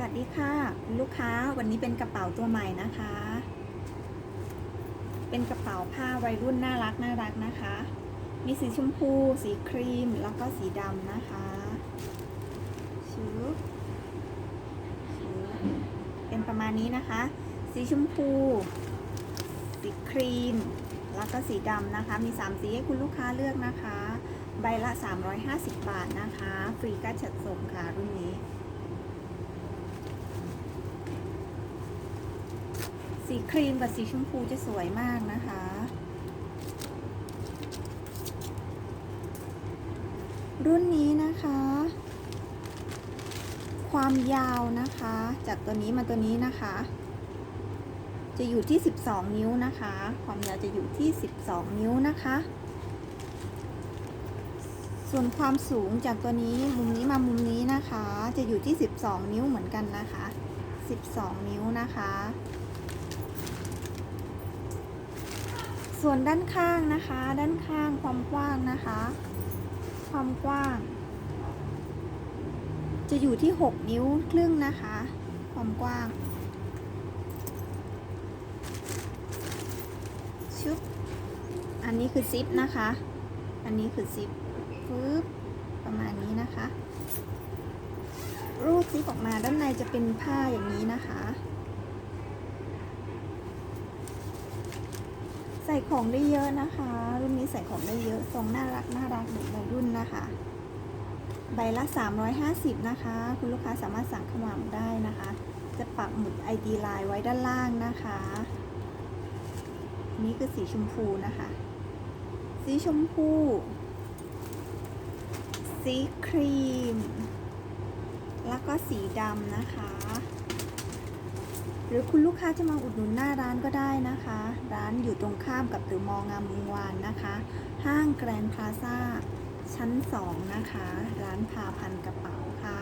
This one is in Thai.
วัสดีค่ะ ลูกค้าวันนี้เป็นกระเป๋าตัวใหม่นะคะ เป็นกระเป๋าผ้าวัยรุ่นน่ารักน่ารักนะคะ มีสีชมพู สีครีมแล้วก็สีดำนะคะชุบชุบเป็นประมาณนี้นะคะ สีชมพู สีครีม แล้วก็สีดำนะคะ มี 3 สีให้คุณลูกค้าเลือกนะคะ ใบละ 350 บาทนะคะ ฟรีการจัดส่งค่ะรุ่นนี้ สีครีมกับสีชมพูจะสวยมากนะคะ รุ่นนี้นะคะ ความยาวนะคะ จากตัวนี้มาตัวนี้นะคะ จะอยู่ที่ 12 นิ้วนะคะ ความยาวจะอยู่ที่ 12 นิ้วนะคะ ส่วนความสูงจากตัวนี้มุมนี้มามุมนี้นะคะ จะอยู่ที่ 12 นิ้วเหมือนกันนะคะ 12 นิ้วนะคะ ส่วนด้านข้างนะคะ ด้านข้างความกว้างนะคะ ความกว้าง จะอยู่ที่ 6 นิ้วครึ่งนะคะ ความกว้างชุบอันนี้คือซิปนะคะ อันนี้คือซิปปึ๊บประมาณนี้นะคะ รูดซิปออกมาด้านในจะเป็นผ้าอย่างนี้นะคะ ใส่ของได้เยอะนะคะ รุ่นนี้ใส่ของได้เยอะทรงน่ารักน่ารักเด็กวัยรุ่นนะคะ ใบละ 350 นะคะ คุณลูกค้าสามารถสั่งเข้ามาได้นะคะ จะปักหมุด ID ไลน์ไว้ด้านล่างนะคะ นี่คือสีชมพูนะคะ สีชมพู สีครีม แล้วก็สีดำนะคะ หรือคุณลูกค้าจะมาอุดหนุนหน้าร้านก็ได้นะคะ ร้านอยู่ตรงข้ามกับตือมองามวงวานนะคะ ห้างแกรนด์พลาซ่าชั้น 2 นะคะ ร้านพาพันกระเป๋าค่ะ